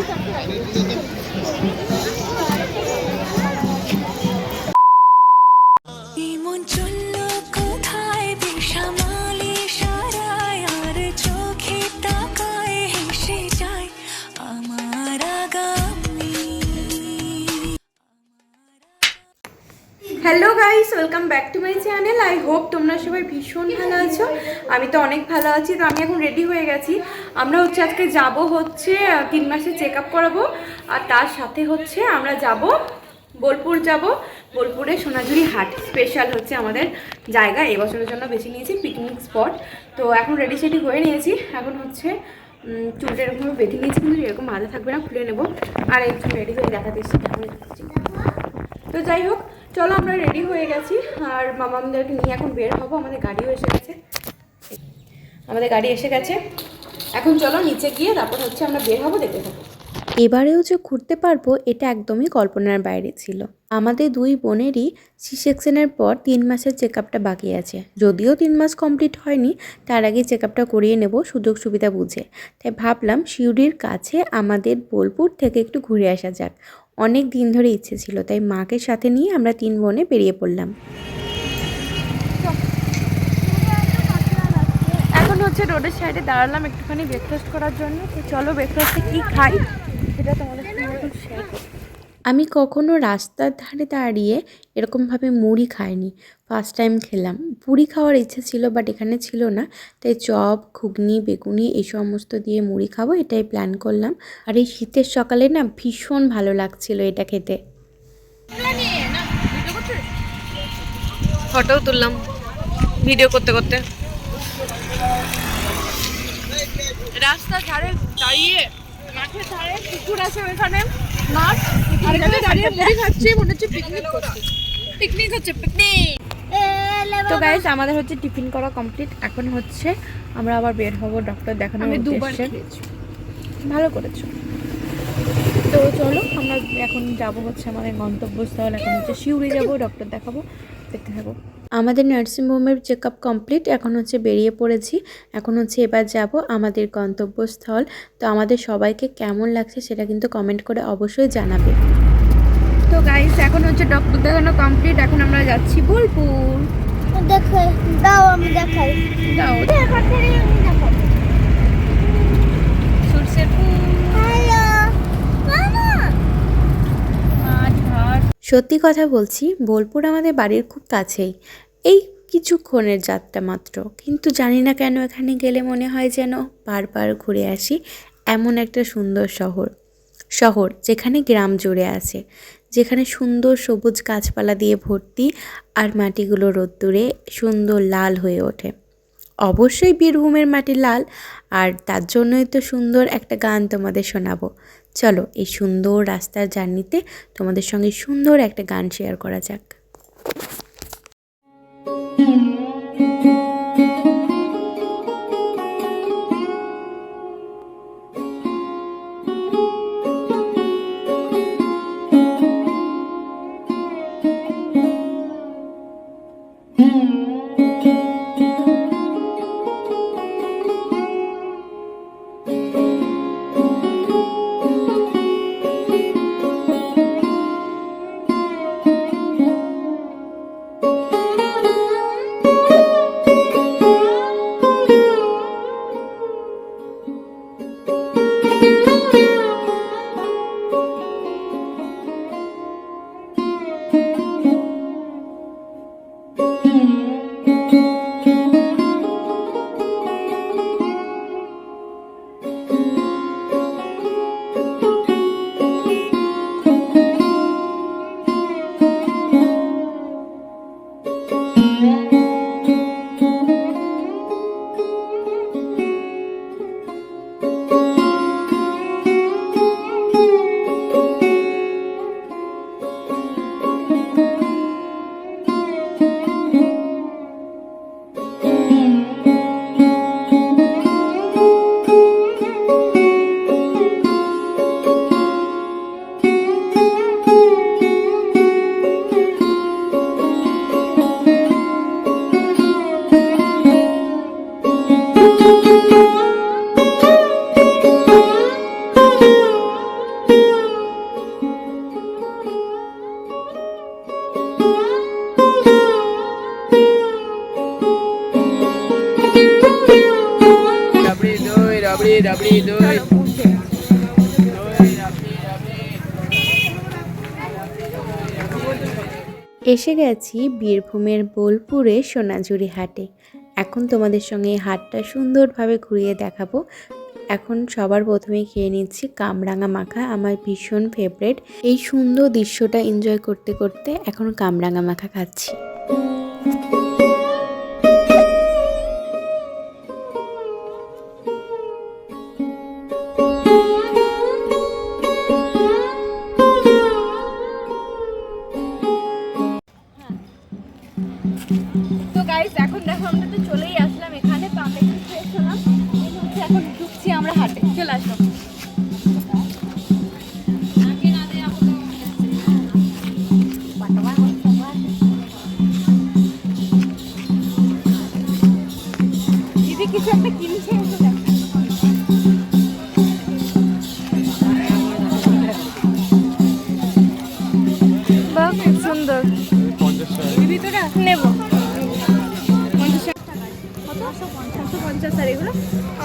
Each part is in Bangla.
Thank you. হোপ তোমরা সবাই ভীষণ ভালো আছো। আমি তো অনেক ভালো আছি, তো আমি এখন রেডি হয়ে গেছি। আমরা হচ্ছে আজকে যাব হচ্ছে তিন মাসে চেক আপ করাবো। আর তার সাথে হচ্ছে আমরা যাব, বোলপুর যাব। বোলপুরে সোনাঝুরি হাট স্পেশাল হচ্ছে আমাদের জায়গা। এবছরের জন্য বেছে নিয়েছি পিকনিক স্পট তো এখন রেডি সেডি হয়ে নিয়েছি। এখন হচ্ছে চুলটা এরকমভাবে বেঁধে নিয়েছি কিন্তু এরকম বাঁধা থাকবে না, খুলে নেব। আর একটু রেডি হয়ে দেখাতে এসেছি। তো যাই হোক চলো আমরা রেডি হয়ে গেছি, আর মামামদেরকে নিয়ে এখন বের হব, আমাদের গাড়িও এসে গেছে। আমাদের গাড়ি এসে গেছে। এখন চলো নিচে গিয়ে তারপর হচ্ছে আমরা বের হব, দেখতে থাকব। এবারেও যে ঘুরতে পারব, এটা একদমই কল্পনার বাইরে ছিল। আমাদের দুই বোনেরই সি সেকশনের পর তিন মাসের চেক বাকি আছে। যদিও তিন মাস কমপ্লিট হয়নি, তার আগে চেক আপটা করিয়ে নেব সুযোগ সুবিধা বুঝে। তাই ভাবলাম শিউরির কাছে আমাদের বোলপুর থেকে একটু ঘুরে আসা যাক। অনেক দিন ধরে ইচ্ছে ছিল, তাই মাকে সাথে নিয়ে আমরা তিন বোনে বেরিয়ে পড়লাম। এখন হচ্ছে রোডের সাইডে দাঁড়ালাম একটুখানি ব্রেকফাস্ট করার জন্য। তো চলো ব্রেকফাস্টে কী খাই, সেটা তোমাদের আমি কখনো রাস্তার ধারে দাঁড়িয়ে এরকমভাবে মুড়ি খাইনি। ফার্স্ট টাইম খেলাম। পুরি খাওয়ার ইচ্ছে ছিল বাট এখানে ছিল না। তাই চপ ঘুগনি বেগুনি এই সমস্ত দিয়ে মুড়ি খাব এটাই প্ল্যান করলাম। আর এই শীতের সকালে না ভীষণ ভালো লাগছিল এটা খেতে। ফটোও তুললাম। ভিডিও করতে করতে। রাস্তার ধারে দাঁড়িয়ে মাঠের ধারে পুকুর আছে ওইখানে। মাঠ দাঁড়িয়ে মুড়ি খাচ্ছি মনে হচ্ছে পিকনিক করছি। পিকনিক হচ্ছে পিকনিক তো গাইস আমাদের হচ্ছে টিফিন করা কমপ্লিট এখন হচ্ছে আমরা আবার বের হব ডক্টর দেখানোর উদ্দেশ্যে। ভালো করেছ। তো চলো আমরা এখন যাব হচ্ছে আমাদের গন্তব্যস্থল। এখন হচ্ছে শিউরি যাব ডক্টর দেখাবো দেখতে থাকো। আমাদের নার্সিংহোমের চেক আপ কমপ্লিট এখন হচ্ছে বেরিয়ে পড়েছি। এখন হচ্ছে এবার যাব আমাদের গন্তব্যস্থল। তো আমাদের সবাইকে কেমন লাগছে সেটা কিন্তু কমেন্ট করে অবশ্যই জানাবে। তো গাইস এখন হচ্ছে ডক্টর দেখানো কমপ্লিট এখন আমরা যাচ্ছি বোলপুর। দেখাই দাও আমি দেখাই। দাও। দেখাই সরষের ফুল। হ্যালো মামা! মাছ ভাত সত্যি কথা বলছি বোলপুর আমাদের বাড়ির খুব কাছেই। এই কিছুক্ষণের যাত্রা মাত্র। কিন্তু জানি না কেন এখানে গেলে মনে হয় যেন বারবার ঘুরে আসি এমন একটা সুন্দর শহর। শহর যেখানে গ্রাম জুড়ে আছে। যেখানে সুন্দর সবুজ গাছপালা দিয়ে ভর্তি আর মাটিগুলো রোদ্দুরে সুন্দর লাল হয়ে ওঠে। অবশ্যই বীরভূমের মাটি লাল, আর তার জন্যই তো সুন্দর একটা গান তোমাদের শোনাবো। চলো এই সুন্দর রাস্তার জার্নিতে তোমাদের সঙ্গে সুন্দর একটা গান শেয়ার করা যাক। এসে গেছি বীরভূমের বোলপুরে সোনাঝুরি হাটে। এখন তোমাদের সঙ্গে এই হাটটা সুন্দরভাবে ঘুরিয়ে দেখাবো। এখন সবার প্রথমে খেয়ে নিচ্ছি কামরাঙা মাখা, আমার ভীষণ ফেভারেট এই সুন্দর দৃশ্যটা এনজয় করতে করতে এখন কামরাঙা মাখা খাচ্ছি। হাটে চলে আসো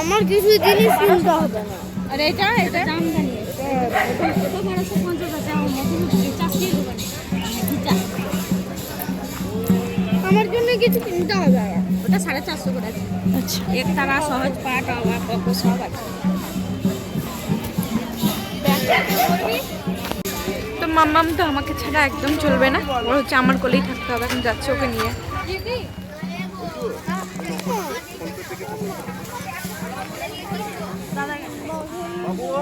আমার কিছু জিনিস কিনতে হবে না। আর এটা এটা? আমার জন্য কিছু কিনতে হবে ওটা সাড়ে চারশো করে। আছে আচ্ছা একতারা সহজ পাট আবার কত সব আছে। তো মাম্মাম তো আমাকে ছাড়া একদম চলবে না। ওর হচ্ছে আমার কোলেই থাকতে হবে এখন যাচ্ছে ওকে নিয়ে।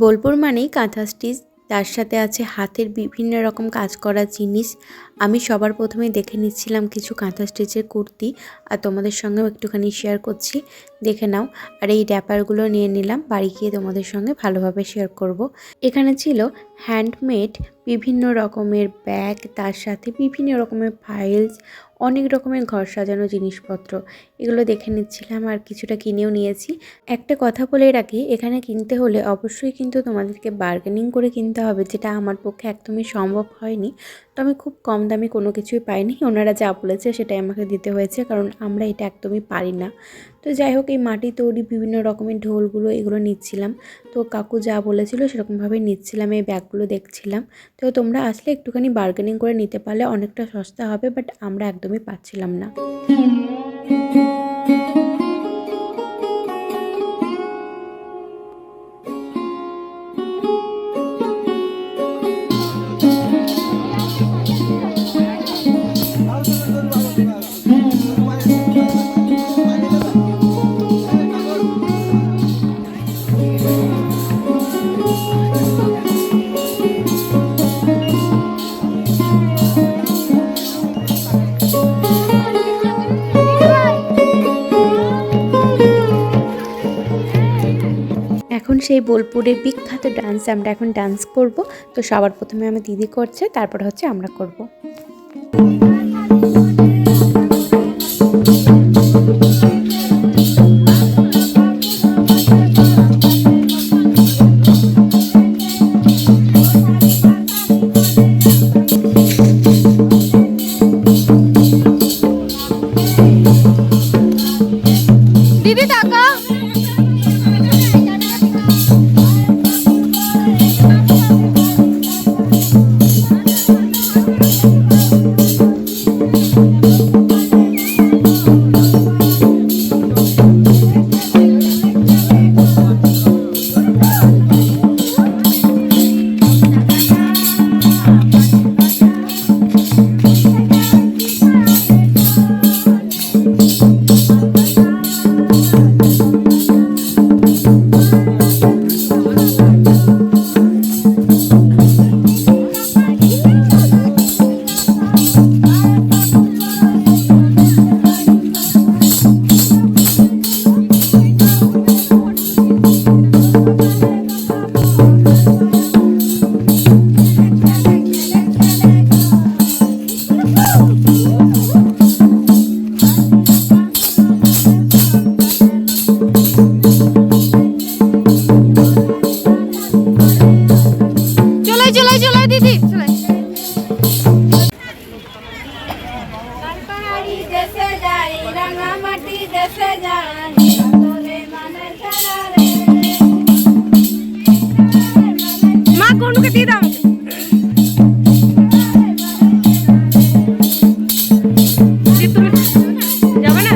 বোলপুর মানেই কাঁথা স্টিচ, তার সাথে আছে হাতের বিভিন্ন রকম কাজ করা জিনিস আমি সবার প্রথমে দেখে নিচ্ছিলাম কিছু কাঁথা স্টিচের কুর্তি, আর তোমাদের সঙ্গেও একটুখানি শেয়ার করছি দেখে নাও, আর এই র্যাপারগুলো নিয়ে নিলাম, বাড়ি গিয়ে তোমাদের সঙ্গে ভালোভাবে শেয়ার করব। এখানে ছিল হ্যান্ডমেড বিভিন্ন রকমের ব্যাগ তার সাথে বিভিন্ন রকমের ফাইলস অনেক রকমের ঘর সাজানো জিনিসপত্র। এগুলো দেখে নিচ্ছিলাম আর কিছুটা কিনেও নিয়েছি। একটা কথা বলে রাখি, এখানে কিনতে হলে অবশ্যই কিন্তু তোমাদেরকে বার্গেনিং করে কিনতে হবে, যেটা আমার পক্ষে একদমই সম্ভব হয়নি। তো আমি খুব কম দামে কোনো কিছুই পাইনি, ওনারা যা বলেছে সেটাই আমাকে দিতে হয়েছে, কারণ আমরা এটা একদমই পারি না। তো যাই হোক, এই মাটি তৈরি বিভিন্ন রকমের ঢোলগুলো এগুলো নিচ্ছিলাম। তো কাকু যা বলেছিল সেরকমভাবে নিচ্ছিলাম, এই ব্যাগগুলো দেখছিলাম। তো তোমরা আসলে একটুখানি বার্গেনিং করে নিতে পারলে অনেকটা সস্তা হবে বাট আমরা একদমই পাচ্ছিলাম না। সেই বোলপুরের বিখ্যাত ডান্স আমরা এখন ডান্স করব। তো সবার প্রথমে আমার দিদি করছে, তারপর হচ্ছে আমরা করব। দিদি গনুকে দিয়ে দাও। আমাকে।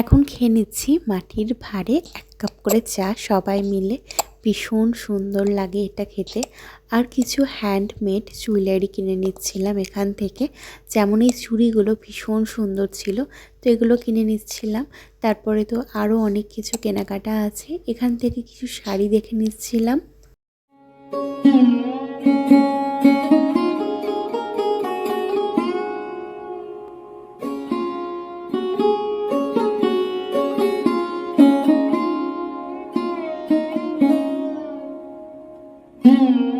এখন খেয়ে নিচ্ছি মাটির ভাঁড়ে এক কাপ করে চা, সবাই মিলে। ভীষণ সুন্দর লাগে এটা খেতে। আর কিছু হ্যান্ডমেড জুয়েলারি কিনে নিচ্ছিলাম এখান থেকে। যেমন এই চুড়িগুলো ভীষণ সুন্দর ছিল, তো এগুলো কিনে নিচ্ছিলাম। তারপরে তো আরও অনেক কিছু কেনাকাটা আছে, এখান থেকে কিছু শাড়ি দেখে নিচ্ছিলাম। চারশো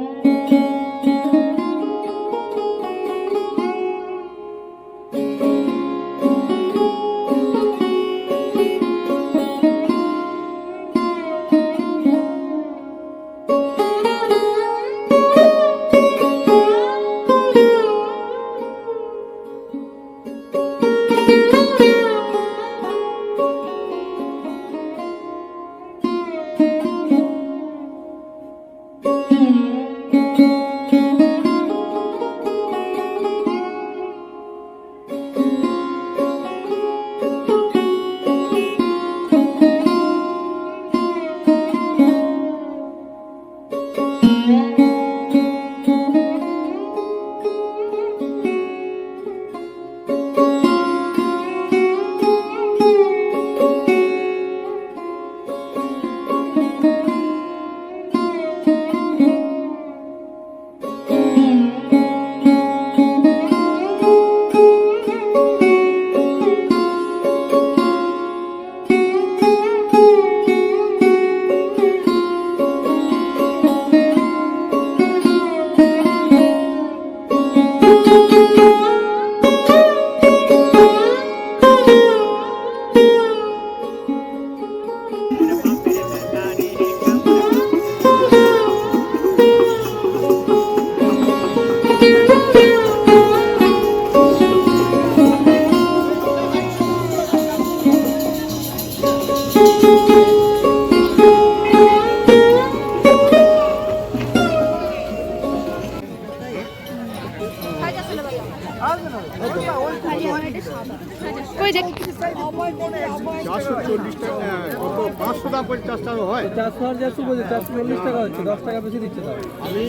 আমি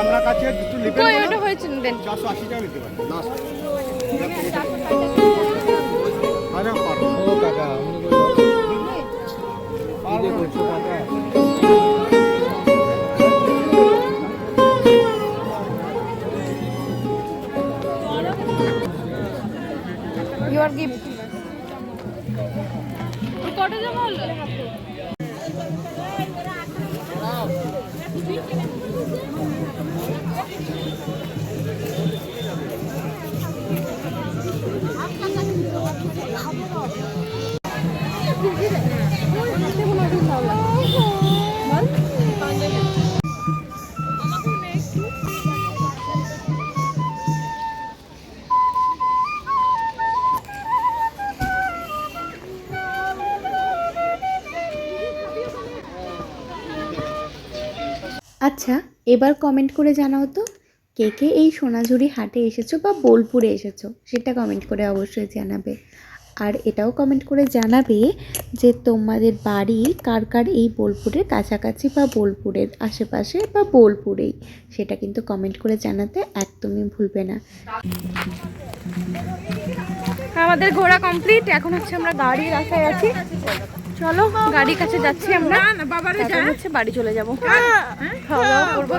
আপনার কাছে দুটো লিখে কই ওটা হয়েছে দেন। চারশো আশি টাকা নিতে পারি। লাস্ট আরে পারো ও কাকা আমি করছ কাকা ইউর গিফট কত জমা হলো? এবার কমেন্ট করে জানাও তো, কে কে এই সোনাঝুরি হাটে এসেছ বা বোলপুরে এসেছ? সেটা কমেন্ট করে অবশ্যই জানাবে। আর এটাও কমেন্ট করে জানাবে যে তোমাদের বাড়ি কার কার এই বোলপুরের কাছাকাছি বা বোলপুরের আশেপাশে বা বোলপুরেই? সেটা কিন্তু কমেন্ট করে জানাতে একদমই ভুলবে না। আমাদের ঘোরা কমপ্লিট এখন হচ্ছে আমরা গাড়ি রাস্তায় আছি। চলো গাড়ির কাছে যাচ্ছি আমরা। হচ্ছে বাড়ি চলে যাব। খাওয়া দাওয়া করব।